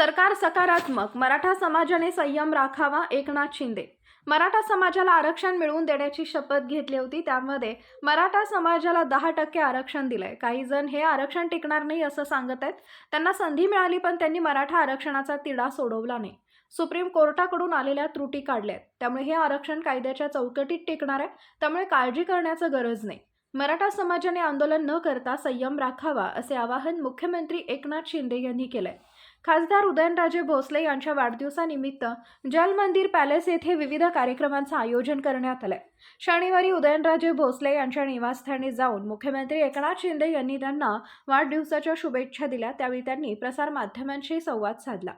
सरकार सकारात्मक मराठा समाजाने संयम राखावा एकनाथ शिंदे. मराठा समाजाला आरक्षण मिळवून देण्याची शपथ घेतली होती त्यामध्ये मराठा समाजाला दहा टक्के आरक्षण दिलंय. काही जण हे आरक्षण टिकणार नाही असं सांगत आहेत. त्यांना संधी मिळाली पण त्यांनी मराठा आरक्षणाचा तिढा सोडवला नाही. सुप्रीम कोर्टाकडून आलेल्या त्रुटी काढल्या आहेत त्यामुळे हे आरक्षण कायद्याच्या चौकटीत टिकणार आहे. त्यामुळे काळजी करण्याचं गरज नाही. मराठा समाजाने आंदोलन न करता संयम राखावा असे आवाहन मुख्यमंत्री एकनाथ शिंदे यांनी केलंय. खासदार उदयनराजे भोसले यांच्या वाढदिवसानिमित्त जल मंदिर पॅलेस येथे विविध कार्यक्रमांचं आयोजन करण्यात आलंय. शनिवारी उदयनराजे भोसले यांच्या निवासस्थानी जाऊन मुख्यमंत्री एकनाथ शिंदे यांनी त्यांना वाढदिवसाच्या शुभेच्छा दिल्या. त्यावेळी त्यांनी प्रसारमाध्यमांशी संवाद साधला.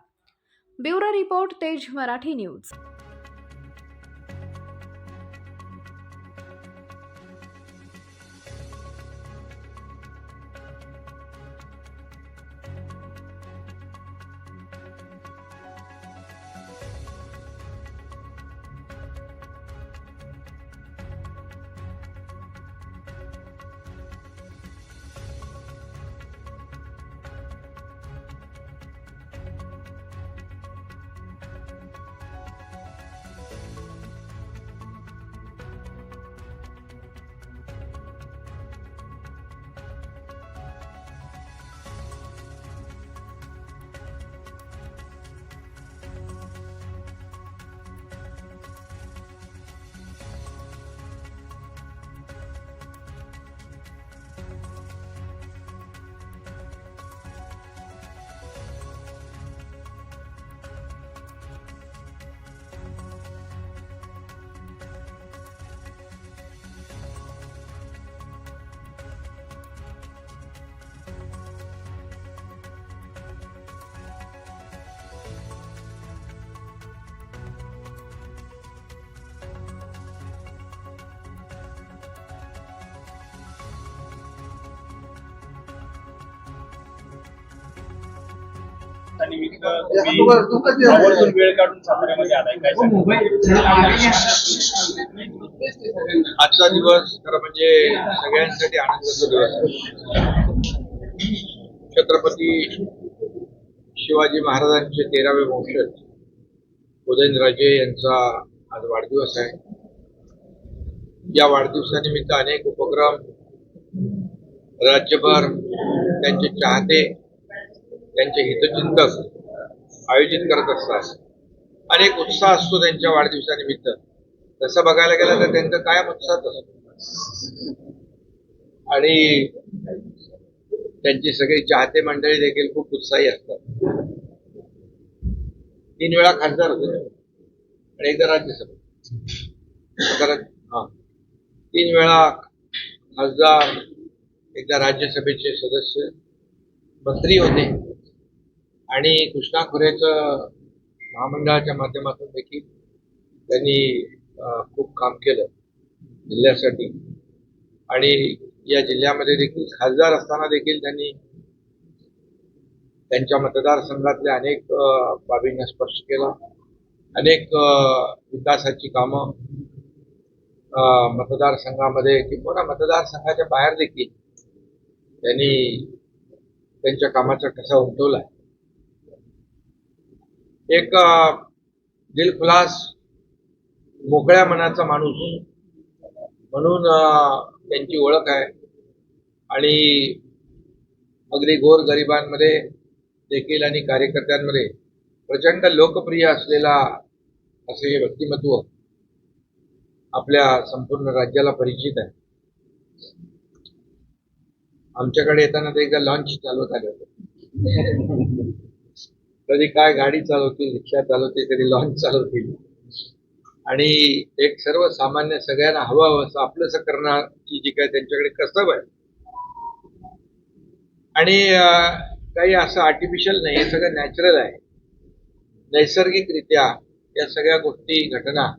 ब्युरो रिपोर्ट तेज मराठी न्यूज. निमित्त आवर्जून वेळ काढून साताऱ्यामध्ये आलाय काय आजचा दिवस खरं म्हणजे सगळ्यांसाठी आनंदाचा दिवस छत्रपती शिवाजी महाराजांचे तेरावे वंशज उदयनराजे यांचा आज वाढदिवस आहे. या वाढदिवसानिमित्त अनेक उपक्रम राज्यभर त्यांचे चाहते त्यांचे हितचिंतक आयोजित करत असतात. आणि एक उत्साह असतो त्यांच्या वाढदिवसानिमित्त. तसं बघायला गेलं तर त्यांचं कायम उत्साह असतो आणि त्यांची सगळी चाहते मंडळी देखील खूप उत्साही असतात. तीन वेळा खासदार होते. आणि एकदा राज्यसभा. हा. तीन वेळा खासदार एकदा राज्यसभेचे सदस्य मंत्री होते. आणि कृष्णा खोऱ्याचं महामंडळाच्या माध्यमातून देखील त्यांनी खूप काम केलं जिल्ह्यासाठी. आणि या जिल्ह्यामध्ये देखील खासदार असताना देखील त्यांनी त्यांच्या मतदारसंघातल्या अनेक बाबींना स्पर्श केला. अनेक विकासाची कामं अं, मतदारसंघामध्ये किंवा मतदारसंघाच्या बाहेर देखील त्यांनी त्यांच्या कामाचा ठसा उमटवला. एक दिलखुलास मोकळ्या मनाचा माणूस. म्हणून त्यांची ओळख आहे. आणि अगदी गोर गरिबांमध्ये देखील आणि कार्यकर्त्यांमध्ये प्रचंड लोकप्रिय असलेला असे व्यक्तिमत्व आपल्या संपूर्ण राज्याला परिचित आहे. आमच्याकडे येताना ते एकदा लॉन्च चालवत आले होते. कधी काय गाडी चालवतील रिक्षा चालवतील कधी लॉन्च चालवतील. आणि एक सर्वसामान्य सगळ्यांना हवं असं आपलंसं करण्याची जी काय त्यांच्याकडे कसब आहे. आणि काही असं आर्टिफिशियल नाही हे सगळं नॅचरल आहे. नैसर्गिकरित्या या सगळ्या गोष्टी घटना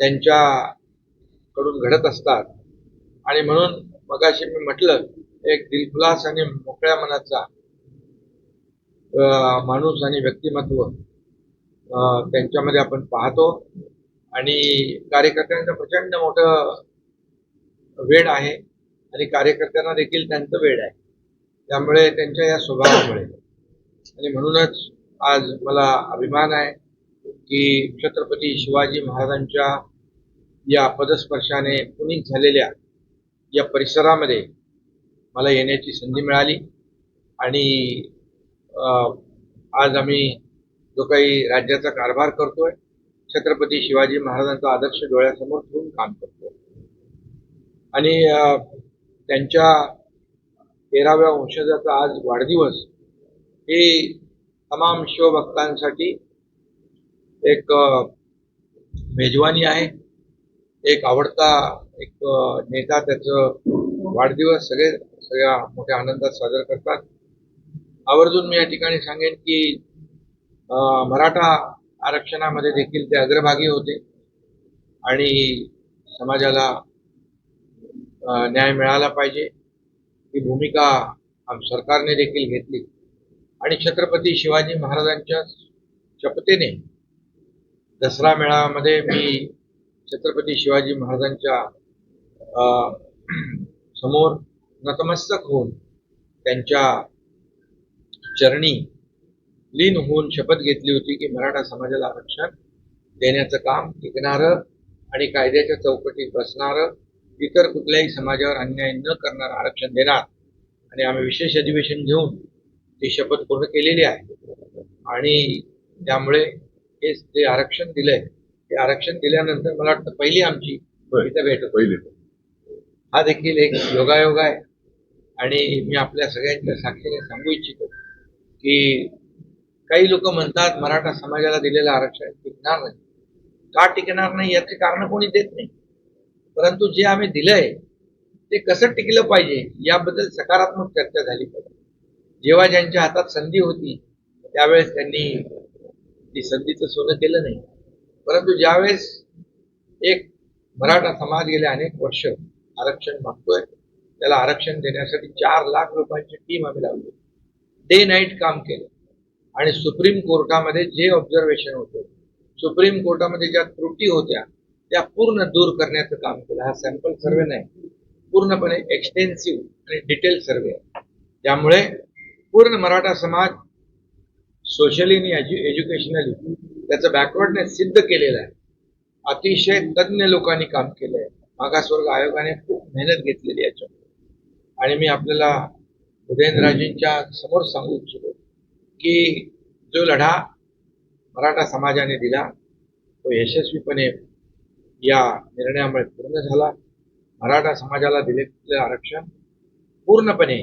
त्यांच्याकडून घडत असतात. आणि म्हणून मगाशी मी म्हटलं एक दिलखुलास आणि मोकळ्या मनाचा माणूस आणि व्यक्तिमत्व त्यांच्यामध्ये आपण पाहतो. आणि कार्यकर्त्यांचं प्रचंड मोठं वेळ आहे आणि कार्यकर्त्यांना देखील त्यांचं वेळ आहे. त्यामुळे त्यांच्या या स्वभावामुळे. आणि म्हणूनच आज मला अभिमान आहे की छत्रपती शिवाजी महाराजांच्या या पदस्पर्शाने पुनीत झालेल्या या परिसरामध्ये मला येण्याची संधी मिळाली. आणि आज आम्ही जो काही राज्याचा कारभार करतोय छत्रपती शिवाजी महाराजांचा आदर्श डोळ्यासमोर ठेवून काम करतोय. आणि त्यांच्या तेराव्या वंशजाचा आज वाढदिवस हे तमाम शिवभक्तांसाठी एक मेजवानी आहे. एक आवडता एक नेता त्याचं वाढदिवस सगळे सगळ्या मोठ्या आनंदात साजरा करतात. आवर्जून मी या ठिकाणी सांगेन की मराठा आरक्षणामध्ये देखील ते अग्रभागी होते आणि समाजाला न्याय मिळाला पाहिजे. ही भूमिका आम सरकारने देखील घेतली. आणि छत्रपती शिवाजी महाराजांच्या शपथेने दसरा मेळाव्यामध्ये मी छत्रपती शिवाजी महाराजांच्या समोर नतमस्तक होऊन त्यांच्या चरणी लीन होऊन शपथ घेतली होती की मराठा समाजाला आरक्षण देण्याचं काम टिकणारं आणि कायद्याच्या चौकटीत बसणारं इतर कुठल्याही समाजावर अन्याय न करणारं आरक्षण देणार. आणि आम्ही विशेष अधिवेशन घेऊन ती शपथ पूर्ण केलेली आहे. आणि त्यामुळे हे जे आरक्षण दिलंय ते आरक्षण दिल्यानंतर मला वाटतं पहिली आमची भेट. पहिले. हा देखील एक योगायोग आहे. आणि मी आपल्या सगळ्यांच्या साक्षीने सांगू इच्छितो की काही लोक म्हणतात मराठा समाजाला दिलेलं आरक्षण टिकणार नाही. का टिकणार नाही याचे कारण कोणी देत नाही. परंतु जे आम्ही दिलंय ते कसं टिकलं पाहिजे याबद्दल सकारात्मक चर्चा झाली पाहिजे. जेव्हा ज्यांच्या हातात संधी होती त्यावेळेस त्यांनी ती संधीचं सोनं केलं नाही. परंतु ज्यावेळेस एक मराठा समाज गेले अनेक वर्ष आरक्षण मागतोय त्याला आरक्षण देण्यासाठी चार लाख रुपयांची टीम आम्ही लावली. डे नाईट काम केलं. आणि सुप्रीम कोर्टामध्ये जे ऑब्झर्वेशन होते सुप्रीम कोर्टामध्ये ज्या त्रुटी होत्या त्या पूर्ण दूर करण्याचं काम केलं. हा सॅम्पल सर्वे नाही पूर्णपणे एक्सटेन्सिव्ह आणि डिटेल सर्वे आहे. त्यामुळे पूर्ण मराठा समाज सोशली आणि एज्यु एज्युकेशनली त्याचं बॅकवर्डनेस सिद्ध केलेलं आहे. अतिशय तज्ज्ञ लोकांनी काम केलंय. मागासवर्ग आयोगाने खूप मेहनत घेतलेली याच्यामध्ये आणि मी आपल्याला उदयनराजेंच्या समोर सांगू इच्छितो की जो लढा मराठा समाजाने दिला तो यशस्वीपणे या निर्णयामुळे पूर्ण झाला. मराठा समाजाला दिलेलं आरक्षण पूर्णपणे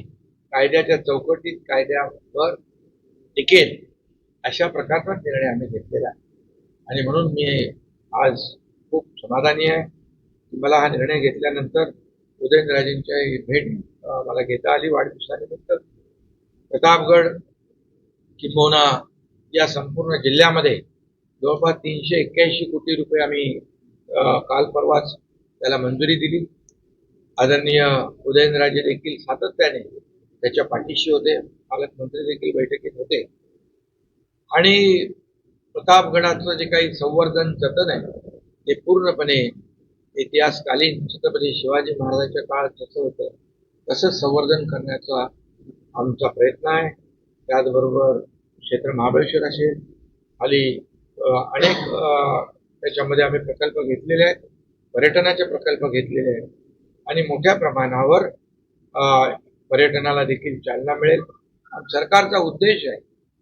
कायद्याच्या चौकटीत कायद्यावर टिकेल अशा प्रकारचा निर्णय आम्ही घेतलेला आणि म्हणून मी आज खूप समाधानी आहे की मला हा निर्णय घेतल्यानंतर उदयनराजेंच्या भेट मला घेता आली वाढदिवसानिमित्त. प्रतापगड किंबहुना या संपूर्ण जिल्ह्यामध्ये जवळपास तीनशे एक्क्याऐंशी कोटी रुपये आम्ही काल परवाच त्याला मंजुरी दिली. आदरणीय उदयनराजे देखील सातत्याने त्याच्या पाठीशी होते पालकमंत्री देखील बैठकीत होते. आणि प्रतापगडाचं जे काही संवर्धन जतन आहे ते पूर्णपणे इतिहासकालीन छत्रपती शिवाजी महाराजांच्या काळात जसं होतं तसंच संवर्धन करण्याचा आमचा प्रयत्न आहे. त्याचबरोबर क्षेत्र महाबळेश्वर असेल खाली अनेक त्याच्यामध्ये आम्ही प्रकल्प घेतलेले आहेत पर्यटनाचे प्रकल्प घेतलेले आहेत. आणि मोठ्या प्रमाणावर पर्यटनाला देखील चालना मिळेल. सरकारचा उद्देश आहे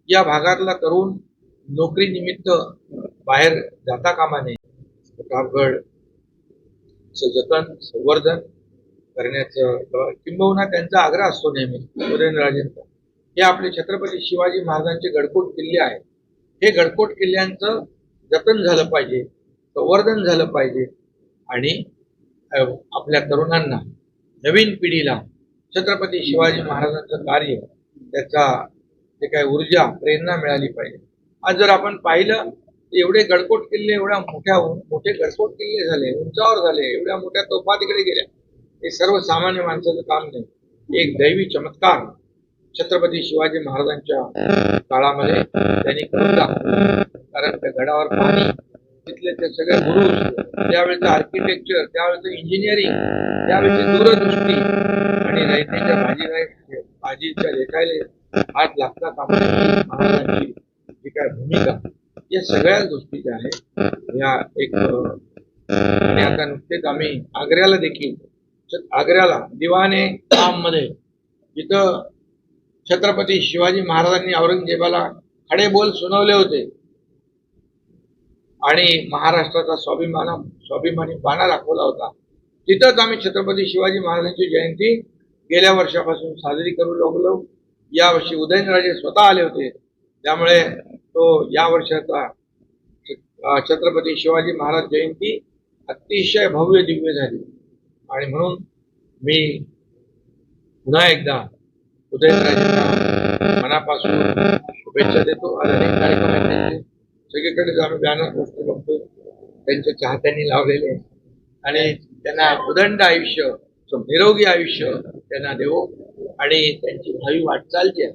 या भागातला तरुण नोकरीनिमित्त बाहेर जाता कामा नये. प्रतापगड जतन संवर्धन करण्याचं किंबहुना त्यांचा आग्रह असतो नेहमी उदयनराजेंचा हे आपले छत्रपती शिवाजी महाराजांचे गडकोट किल्ले आहेत. हे गडकोट किल्ल्यांचं जतन झालं पाहिजे संवर्धन झालं पाहिजे आणि आपल्या तरुणांना नवीन पिढीला छत्रपती शिवाजी महाराजांचं कार्य त्याचा जे काही ऊर्जा प्रेरणा मिळाली पाहिजे. आज जर आपण पाहिलं एवढे गडकोट किल्ले एवढ्या मोठ्या मोठे गडकोट किल्ले झाले उंचावर झाले एवढ्या मोठ्या तोफा तिकडे गेल्या. हे सर्वसामान्य माणसाचं काम नाही. एक दैवी चमत्कार छत्रपती शिवाजी महाराजांच्या काळामध्ये त्यांनी करून कारण त्या गडावर पाणी तिथले ते सगळे गुरु त्यावेळेचं आर्किटेक्चर त्यावेळेचं इंजिनिअरिंग त्यावेळेची दूरदृष्टी आणि रयतेच्या भाजी भाजीच्या लेखायले हात लागता कामा महाराजांची जी काय भूमिका. या सगळ्या गोष्टी ज्या आहेत या एक आणि आता नुकतेच आम्ही आग्र्याला देखील आग्र्याला दिवाने काममध्ये जिथं छत्रपती शिवाजी महाराजांनी औरंगजेबाला खडे बोल सुनावले होते. आणि महाराष्ट्राचा स्वाभिमान स्वाभिमानी बाणा दाखवला होता. तिथंच आम्ही छत्रपती शिवाजी महाराजांची जयंती गेल्या वर्षापासून साजरी करू लागलो. यावर्षी उदयनराजे स्वतः आले होते. त्यामुळे तो या वर्षाचा छत्रपती शिवाजी महाराज जयंती अतिशय भव्य दिव्य झाली. आणि म्हणून मी पुन्हा एकदा उदयनराजेंना मनापासून शुभेच्छा देतो आणि अनेक कार्यक्रम सगळीकडे आम्ही बॅनर पोस्टर बघतो. त्यांच्या चाहत्यांनी लावलेले. आणि त्यांना उदंड आयुष्य निरोगी आयुष्य त्यांना देवो. आणि त्यांची भावी वाटचाल जी आहे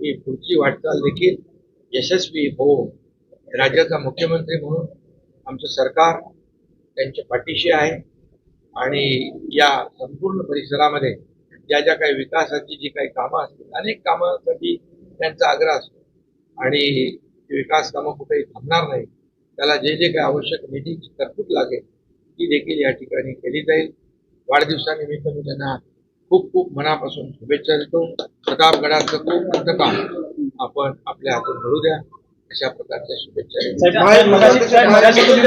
ही पुढची वाटचाल देखील यशस्वी हो राज्याचा मुख्यमंत्री म्हणून आमचं सरकार त्यांच्या पाठीशी आहे. आणि या संपूर्ण परिसरामध्ये ज्या ज्या काही विकासाची जी काही कामं असतील अनेक कामासाठी त्यांचा आग्रह असतो. आणि ती विकास कामं कुठेही थांबणार नाही त्याला जे जे काही आवश्यक निधीची तरतूद लागेल ती देखील या ठिकाणी केली जाईल. वाढदिवसानिमित्त मी त्यांना खूप खूप मनापासून शुभेच्छा देतो. प्रतापगडाचं खूप मोठं काम. आपण आपल्या हातून घडू द्या. अशा प्रकारच्या शुभेच्छा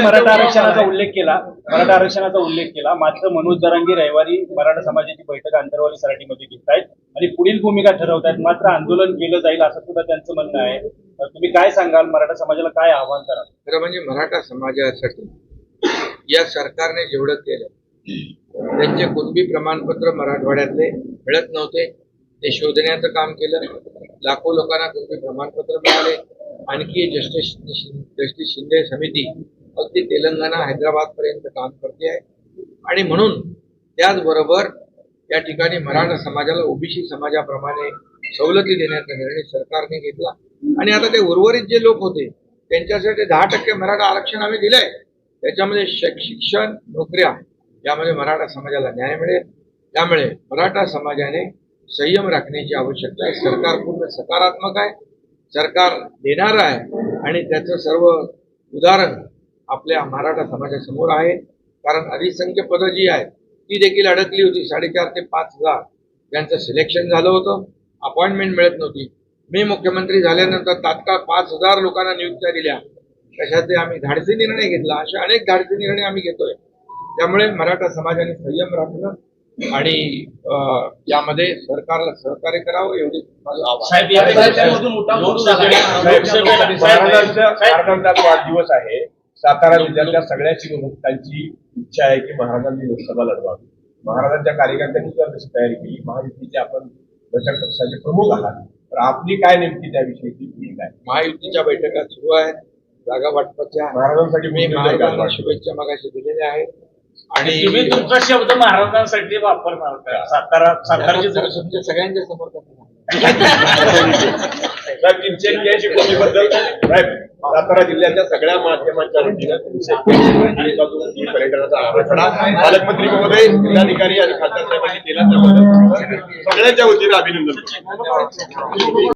मराठा आरक्षणाचा उल्लेख केला. मराठा आरक्षणाचा उल्लेख केला. मात्र मनोज जरांगे रविवारी मराठा समाजाची बैठक आंतरवाली सराटीमध्ये घेत आहेत आणि पुढील भूमिका ठरवतायत. मात्र आंदोलन केलं जाईल असं सुद्धा त्यांचं म्हणणं आहे. तर तुम्ही काय सांगाल? मराठा समाजाला काय आव्हान कराल? खरं म्हणजे मराठा समाजासाठी या सरकारने जेवढं केलं त्यांचे कुणबी प्रमाणपत्र मराठवाड्यातले मिळत नव्हते. ते शोधण्याचं काम केलं. लाखो लोकांना तुमचे प्रमाणपत्र मिळाले. आणखी जस्टिस जस्टिस शिंदे समिती अगदी तेलंगणा हैदराबादपर्यंत काम करते आहे. आणि म्हणून त्याचबरोबर या ठिकाणी मराठा समाजाला ओबीसी समाजाप्रमाणे सवलती देण्याचा निर्णय सरकारने घेतला. आणि आता ते उर्वरित जे लोक होते त्यांच्यासाठी दहा टक्के मराठा आरक्षण आम्ही दिलंय. त्याच्यामध्ये शिक्षण नोकऱ्या यामध्ये मराठा समाजाला न्याय मिळेल. त्यामुळे मराठा समाजाने संयम राखण्याची आवश्यकता आहे. सरकार पूर्ण सकारात्मक आहे. सरकार देणारं आहे. आणि त्याचं सर्व उदाहरण आपल्या मराठा समाजासमोर आहे. कारण अधिसंख्य पदं जी आहेत ती देखील अडकली होती. साडेचार ते पाच हजार त्यांचं सिलेक्शन झालं होतं. अपॉइंटमेंट मिळत नव्हती. मी मुख्यमंत्री झाल्यानंतर तात्काळ पाच हजार लोकांना नियुक्त्या दिल्या. कशाचे आम्ही धाडसी निर्णय घेतला. असे अनेक धाडसी निर्णय आम्ही घेतोय. त्यामुळे मराठा समाजाने संयम राखणं आणि यामध्ये सरकारला सहकार्य करावं एवढी वाढदिवस आहे. सातारा जिल्ह्यातल्या सगळ्या शिवभक्तांची इच्छा आहे की महाराजांनी लोकसभा लढवावी. महाराजांच्या कार्यकर्त्यांनी सुद्धा तशी तयारी केली. महायुतीचे आपण घटक पक्षाचे प्रमुख आहात. तर आपली काय नेमकी त्याविषयीची भूमिका आहे? महायुतीच्या बैठका सुरू आहेत. जागा वाटपाच्या महाराजांसाठी मी शुभेच्छा मागाशी दिलेल्या आहेत. तुम्ही आणि तुमचा शब्द महाराजांसाठी वापरणार? सातारा साताराची जर तुमच्या सगळ्यांच्या समोर साहेब, सातारा जिल्ह्याच्या सगळ्या माध्यमांच्या वतीनं पर्यटनाचा आराखडा पालकमंत्री महोदय जिल्हाधिकारी आणि खासदार साहेबांनी केला त्याबद्दल सगळ्यांच्या वतीनं अभिनंदन.